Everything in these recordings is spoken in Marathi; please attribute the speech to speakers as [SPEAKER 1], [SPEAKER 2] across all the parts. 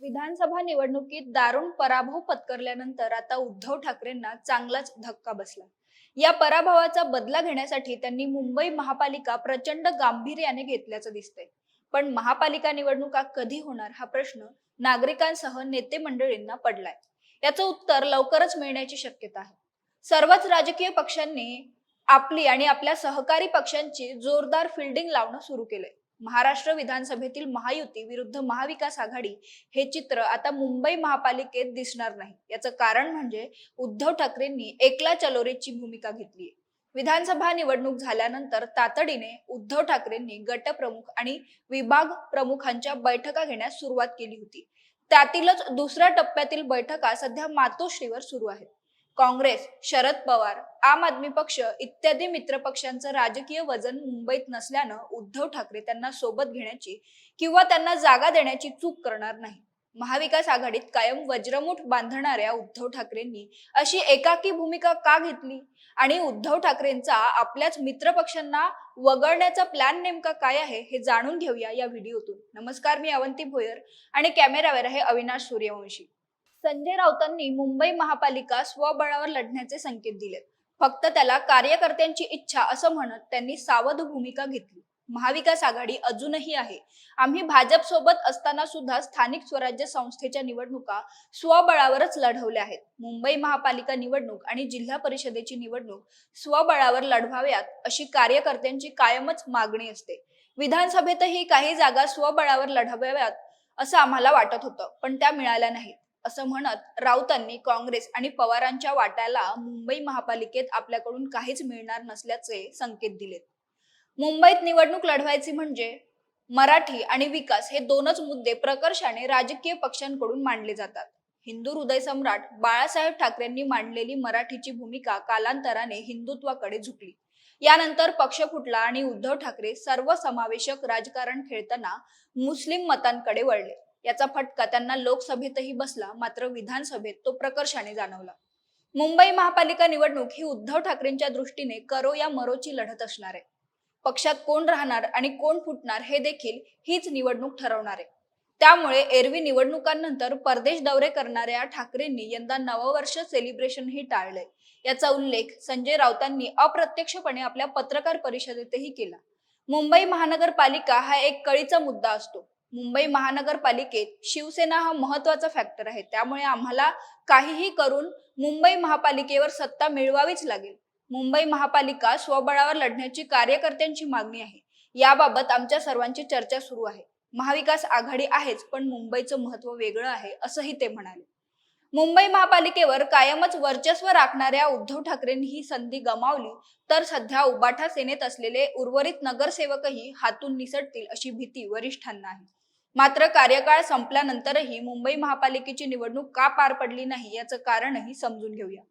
[SPEAKER 1] विधानसभा निवडणुकीत दारुण पराभव पत्करल्यानंतर आता उद्धव ठाकरेंना चांगलाच धक्का बसला. या पराभवाचा बदला घेण्यासाठी त्यांनी मुंबई महापालिका प्रचंड गांभीर्याने घेतल्याचं दिसतंय. पण महापालिका निवडणुका कधी होणार हा प्रश्न नागरिकांसह नेते मंडळींना पडलाय. याचं उत्तर लवकरच मिळण्याची शक्यता आहे. सर्वच राजकीय पक्षांनी आपली आणि आपल्या सहकारी पक्षांची जोरदार फिल्डिंग लावणं सुरू केलंय. महाराष्ट्र विधानसभेतील महायुती विरुद्ध महाविकास आघाडी हे चित्र आता मुंबई महापालिकेत दिसणार नाही. याचं कारण म्हणजे उद्धव ठाकरेंनी एकला चलोरेची भूमिका घेतली विधानसभा निवडणूक झाल्यानंतर तातडीने उद्धव ठाकरेंनी गटप्रमुख आणि विभाग प्रमुखांच्या बैठका घेण्यास सुरुवात केली होती. त्यातीलच दुसऱ्या टप्प्यातील बैठका सध्या मातोश्रीवर सुरू आहेत. काँग्रेस शरद पवार आम आदमी पक्ष इत्यादी मित्र पक्षांचं राजकीय वजन मुंबईत नसल्यानं उद्धव ठाकरे त्यांना सोबत घेण्याची किंवा त्यांना जागा देण्याची चूक करणार नाही. महाविकास आघाडीत कायम वज्रमुठ बांधणाऱ्या उद्धव ठाकरेंनी अशी एकाकी भूमिका का घेतली? आणि उद्धव ठाकरेंचा आपल्याच मित्र पक्षांना वगळण्याचा प्लॅन नेमका काय आहे हे जाणून घेऊया या व्हिडिओतून. नमस्कार मी अवंती भोयर आणि कॅमेरावर आहे अविनाश सूर्यवंशी. संजय राऊतांनी मुंबई महापालिका स्वबळावर लढण्याचे संकेत दिले फक्त त्याला कार्यकर्त्यांची इच्छा असं म्हणत त्यांनी सावध भूमिका घेतली. महाविकास आघाडी अजूनही आहे. आम्ही भाजप सोबत असताना सुद्धा स्थानिक स्वराज्य संस्थेच्या निवडणुका स्वबळावरच लढवल्या आहेत. मुंबई महापालिका निवडणूक आणि जिल्हा परिषदेची निवडणूक स्वबळावर लढवाव्यात अशी कार्यकर्त्यांची कायमच मागणी असते. विधानसभेतही काही जागा स्वबळावर लढवाव्यात असं आम्हाला वाटत होतं पण त्या मिळाल्या नाहीत. असं म्हणत राऊतांनी काँग्रेस आणि पवारांच्या वाट्याला मुंबई महापालिकेत आपल्याकडून काहीच मिळणार नसल्याचे संकेत दिलेत मुंबईत निवडणूक लढवायची म्हणजे मराठी आणि विकास हे दोनच मुद्दे प्रकर्षाने राजकीय पक्षांकडून मांडले जातात. हिंदू हृदय सम्राट बाळासाहेब ठाकरेंनी मांडलेली मराठीची भूमिका कालांतराने हिंदुत्वाकडे झुकली. यानंतर पक्ष फुटला आणि उद्धव ठाकरे सर्वसमावेशक राजकारण खेळताना मुस्लिम मतांकडे वळले. याचा फटका त्यांना लोकसभेतही बसला मात्र विधानसभेत तो प्रकर्षाने जाणवला. मुंबई महापालिका निवडणूक ही उद्धव ठाकरेंच्या दृष्टीने करो या मरोची लढत असणार आहे. पक्षात कोण राहणार आणि कोण फुटणार हे देखील हीच निवडणूक ठरवणार आहे. त्यामुळे एरवी निवडणुकांनंतर परदेश दौरे करणाऱ्या ठाकरेंनी यंदा नववर्ष सेलिब्रेशनही टाळलंय. याचा उल्लेख संजय राऊतांनी अप्रत्यक्षपणे आपल्या पत्रकार परिषदेतही केला. मुंबई महानगरपालिका हा एक कळीचा मुद्दा असतो. मुंबई महानगरपालिकेत शिवसेना हा महत्त्वाचा फॅक्टर आहे. त्यामुळे आम्हाला काहीही करून मुंबई महापालिकेवर सत्ता मिळवावीच लागेल. मुंबई महापालिका स्वबळावर लढण्याची कार्यकर्त्यांची मागणी आहे. याबाबत आमच्या सर्वांची चर्चा सुरू आहे. महाविकास आघाडी आहेच पण मुंबईचं महत्त्व वेगळं आहे असंही ते म्हणाले. मुंबई महापालिकेवर कायमच वर्चस्व राखणाऱ्या उद्धव ठाकरेंनी ही संधी गमावली तर सध्या उबाठा सेनेत असलेले उर्वरित नगरसेवकही हातून निसटतील अशी भीती वरिष्ठांना आहे मात्र कार्यकाळ संपल्यानंतरही मुंबई महापालिकेची निवडणूक का पार पडली नाही याचं कारणही समजून घेऊया.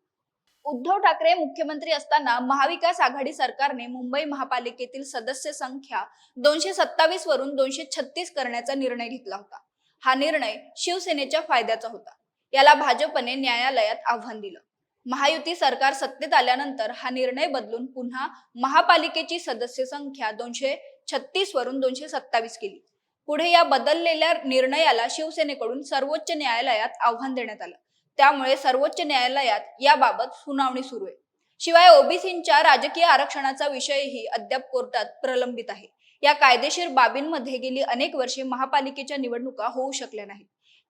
[SPEAKER 1] उद्धव ठाकरे मुख्यमंत्री असताना महाविकास आघाडी सरकारने मुंबई महापालिकेतील सदस्य संख्या दोनशे सत्तावीस वरून दोनशे छत्तीस करण्याचा निर्णय घेतला होता. हा निर्णय शिवसेनेच्या फायद्याचा होता. याला भाजपने न्यायालयात आव्हान दिलं. महायुती सरकार सत्तेत आल्यानंतर हा निर्णय बदलून पुन्हा महापालिकेची सदस्य संख्या दोनशे छत्तीस वरून दोनशे सत्तावीस केली. पुढे या बदललेल्या निर्णयाला शिवसेनेकडून सर्वोच्च न्यायालयात आव्हान देण्यात आलं. त्यामुळे सर्वोच्च न्यायालयात याबाबत सुनावणी सुरू आहे. शिवाय ओबीसींच्या राजकीय आरक्षणाचा विषयही अद्याप कोर्टात प्रलंबित आहे. या कायदेशीर बाबींमध्ये गेली अनेक वर्षे महापालिकेच्या निवडणुका होऊ शकल्या नाहीत.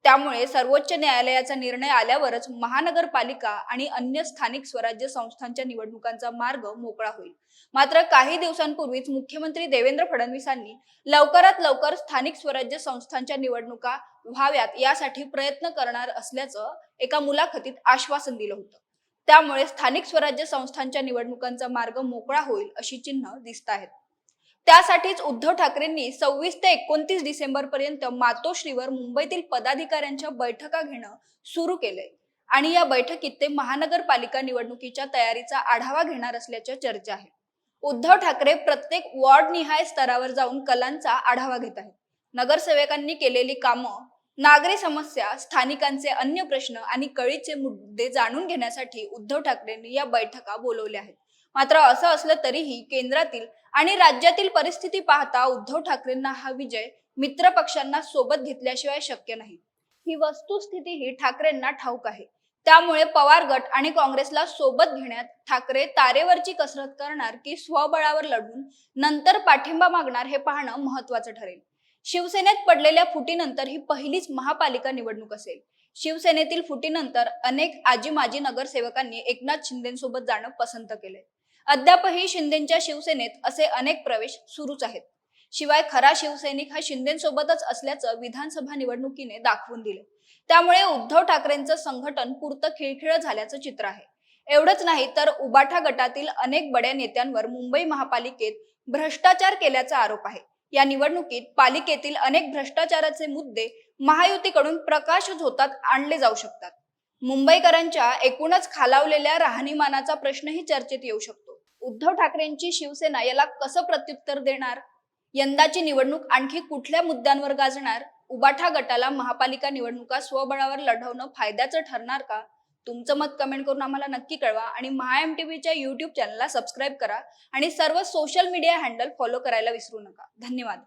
[SPEAKER 1] त्यामुळे सर्वोच्च न्यायालयाचा निर्णय आल्यावरच महानगरपालिका आणि अन्य स्थानिक स्वराज्य संस्थांच्या निवडणुकांचा मार्ग मोकळा होईल. मात्र काही दिवसांपूर्वीच मुख्यमंत्री देवेंद्र फडणवीसांनी लवकरात लवकर स्थानिक स्वराज्य संस्थांच्या निवडणुका व्हाव्यात यासाठी प्रयत्न करणार असल्याचं एका मुलाखतीत आश्वासन दिलं होतं. त्यामुळे स्थानिक स्वराज्य संस्थांच्या निवडणुकांचा मार्ग मोकळा होईल अशी चिन्ह दिसत आहेत. त्यासाठीच उद्धव ठाकरेंनी सव्वीस ते एकोणतीस डिसेंबर पर्यंत मातोश्रीवर मुंबईतील पदाधिकाऱ्यांच्या बैठका घेणं सुरू केलंय. आणि या बैठकीत ते महानगरपालिका निवडणुकीच्या तयारीचा आढावा घेणार असल्याच्या चर्चा आहे उद्धव ठाकरे प्रत्येक वॉर्ड निहाय स्तरावर जाऊन कलांचा आढावा घेत आहेत. नगरसेवकांनी केलेली कामं नागरी समस्या स्थानिकांचे अन्य प्रश्न आणि कळीचे मुद्दे जाणून घेण्यासाठी उद्धव ठाकरेंनी या बैठका बोलवल्या आहेत. मात्र असं असलं तरीही केंद्रातील आणि राज्यातील परिस्थिती पाहता उद्धव ठाकरेंना हा विजय मित्र पक्षांना सोबत घेतल्याशिवाय शक्य नाही. ही वस्तुस्थितीही ठाकरेंना ठाऊक आहे. त्यामुळे पवार गट आणि काँग्रेसला सोबत घेण्यात ठाकरे तारेवरची कसरत करणार की स्वबळावर लढून नंतर पाठिंबा मागणार हे पाहणं महत्वाचं ठरेल. शिवसेनेत पडलेल्या फुटीनंतर ही पहिलीच महापालिका निवडणूक असेल. शिवसेनेतील फुटीनंतर अनेक आजी माजी नगरसेवकांनी एकनाथ शिंदेसोबत जाणं पसंत केलंय. अद्यापही शिंदेच्या शिवसेनेत असे अनेक प्रवेश सुरूच आहेत. शिवाय खरा शिवसैनिक हा शिंदेसोबतच असल्याचं विधानसभा निवडणुकीने दाखवून दिले. त्यामुळे उद्धव ठाकरेंचं संघटन पुरतं खिळखिळ झाल्याचं चित्र आहे. एवढंच नाही तर उबाठा गटातील अनेक बड्या नेत्यांवर मुंबई महापालिकेत भ्रष्टाचार केल्याचा आरोप आहे. या निवडणुकीत पालिकेतील अनेक भ्रष्टाचाराचे मुद्दे महायुतीकडून प्रकाश झोतात आणले जाऊ शकतात. मुंबईकरांच्या एकूणच खालावलेल्या राहणीमानाचा प्रश्नही चर्चेत येऊ शकतो. उद्धव ठाकरेंची शिवसेना याला कसं प्रत्युत्तर देणार? यंदाची निवडणूक आणखी कुठल्या मुद्द्यांवर गाजणार? उबाठा गटाला महापालिका निवडणुका स्वबळावर लढवणं फायद्याचं ठरणार का? तुमचं मत कमेंट करून आम्हाला नक्की कळवा आणि महाएम टीव्हीच्या युट्यूब चॅनलला सबस्क्राईब करा आणि सर्व सोशल मीडिया हँडल फॉलो करायला विसरू नका. धन्यवाद.